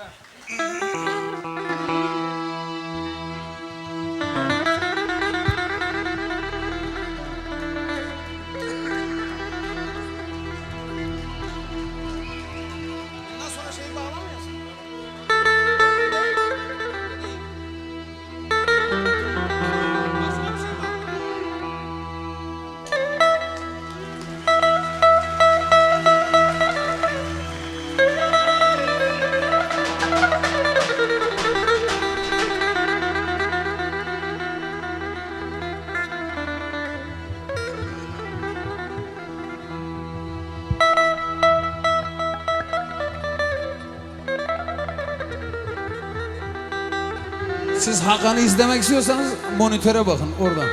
Obrigado. Siz Hakan'ı izlemek istiyorsanız monitöre bakın oradan.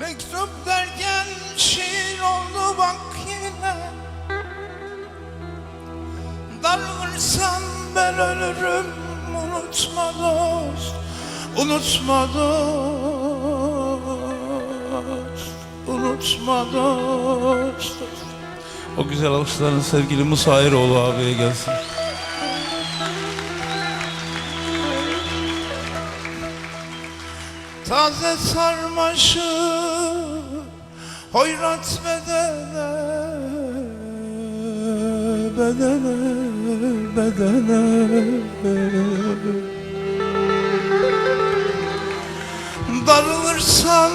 Mektup derken Darılırsan ben ölürüm unutma dost Unutma dost Unutma dost O güzel alkışların sevgili Musa Eroğlu abiye gelsin. Taze sarmaşı hoyrat bedene bedene bedene Darılırsan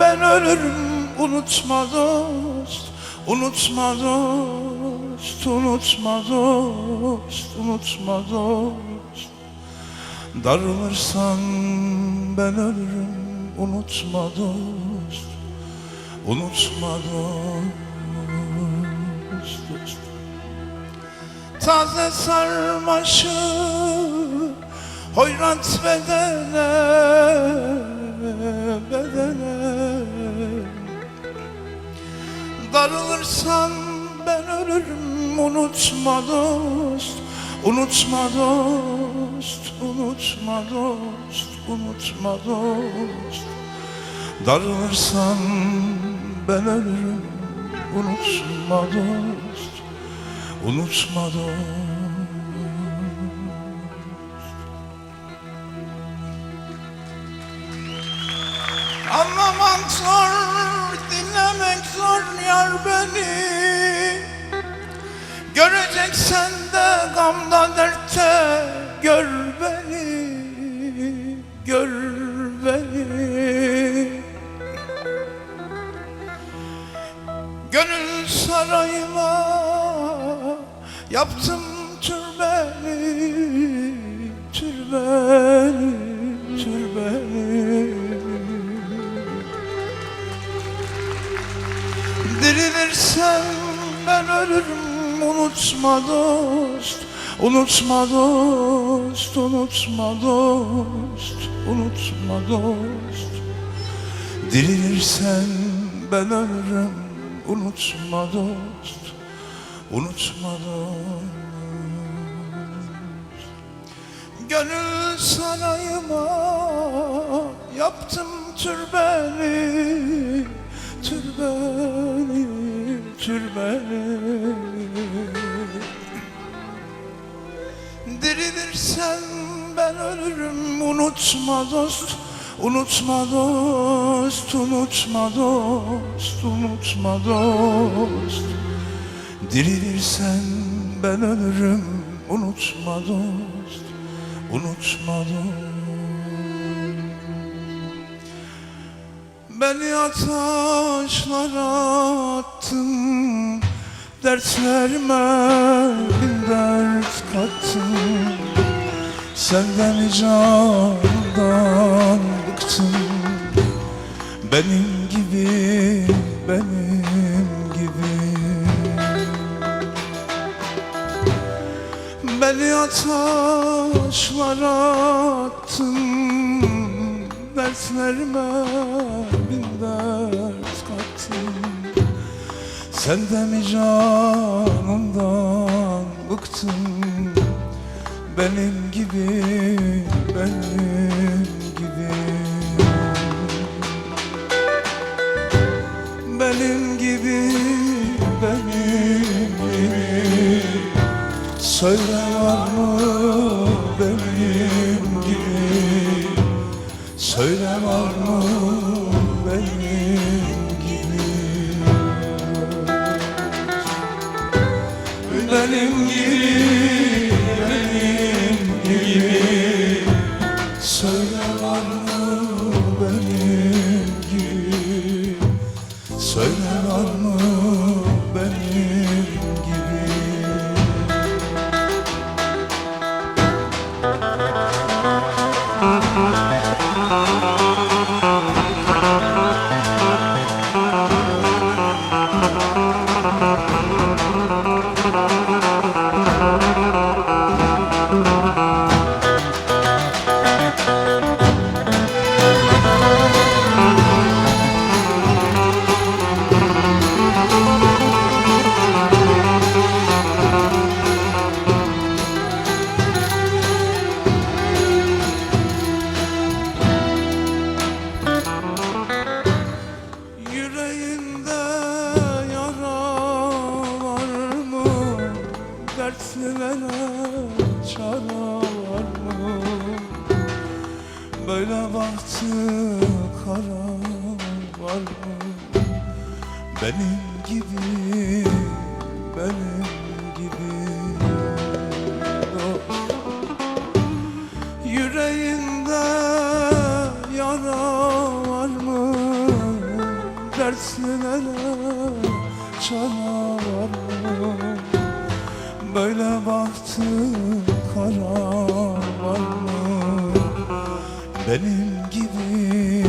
ben ölürüm. Unutma dost Unutma dost, unutma dost, unutma dost. Darılırsan ben ölürüm. Unutma dost Unutma dost, dost. Taze sarmaşı hoyrat bedene bedene. Darılırsan ben ölürüm unutma dost Unutma dost, unutma dost, unutma dost. Darılırsan ben ölürüm unutma dost Unutma dost. Anlamak zor, dinlemek zor yar beni. Göreceksen de gamda dertte gör beni Gör yaptım türbeni Türbeni, türbeni. Dirilirsen ben ölürüm unutma dost Unutma dost, unutma dost, unutma dost. Dirilirsen ben ölürüm unutma dost Unutma dost Gönül sarayıma yaptım türbeni Türbeni, türbeni. Dirilirsen ben ölürüm unutma dost Unutma dost, unutma dost, unutma dost Dirilirsen ben ölürüm. Unutma dost Unutma dost. Beni ataşlara attın Dertlerime bin dert kattın Senden candan bıktım. Benim gibi, benim Beni ataşlara attın Dertlerime bin dert kattın Sen de mi canımdan bıktım Benim gibi, benim gibi. Benim gibi, Söyle var mı benim gibi? Söyle var mı benim gibi? Benim gibi, Dertlilere çare var mı? Böyle baktı kara var mı? Benim gibi, benim gibi Yüreğinde yara var mı? Dertlilere çare var mı? Böyle baktı kara var mı? Benim gibi,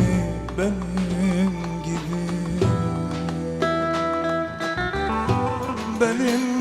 benim gibi Benim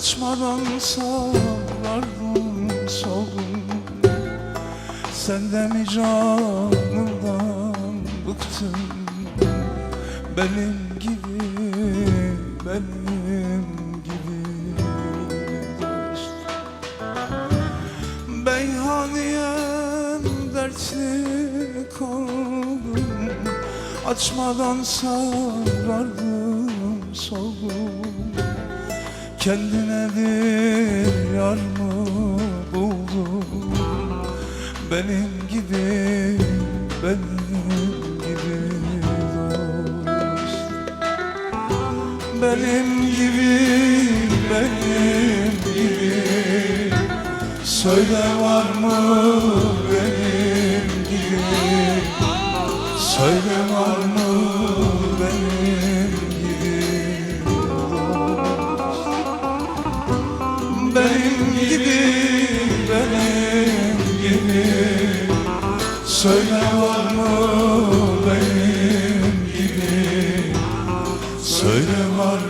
Açmadan sarardım soldum Sen de mi canımdan bıktın? Benim gibi, benim gibi dost. Beyhaniyem dertli kaldım Açmadan sarardım soldum Kendine bir yar mı buldun? Benim gibi, benim gibi dost. Benim gibi, benim gibi. Söyle var mı benim gibi? Söyle var mı Söyle var mı benim gibi? Söyle var mı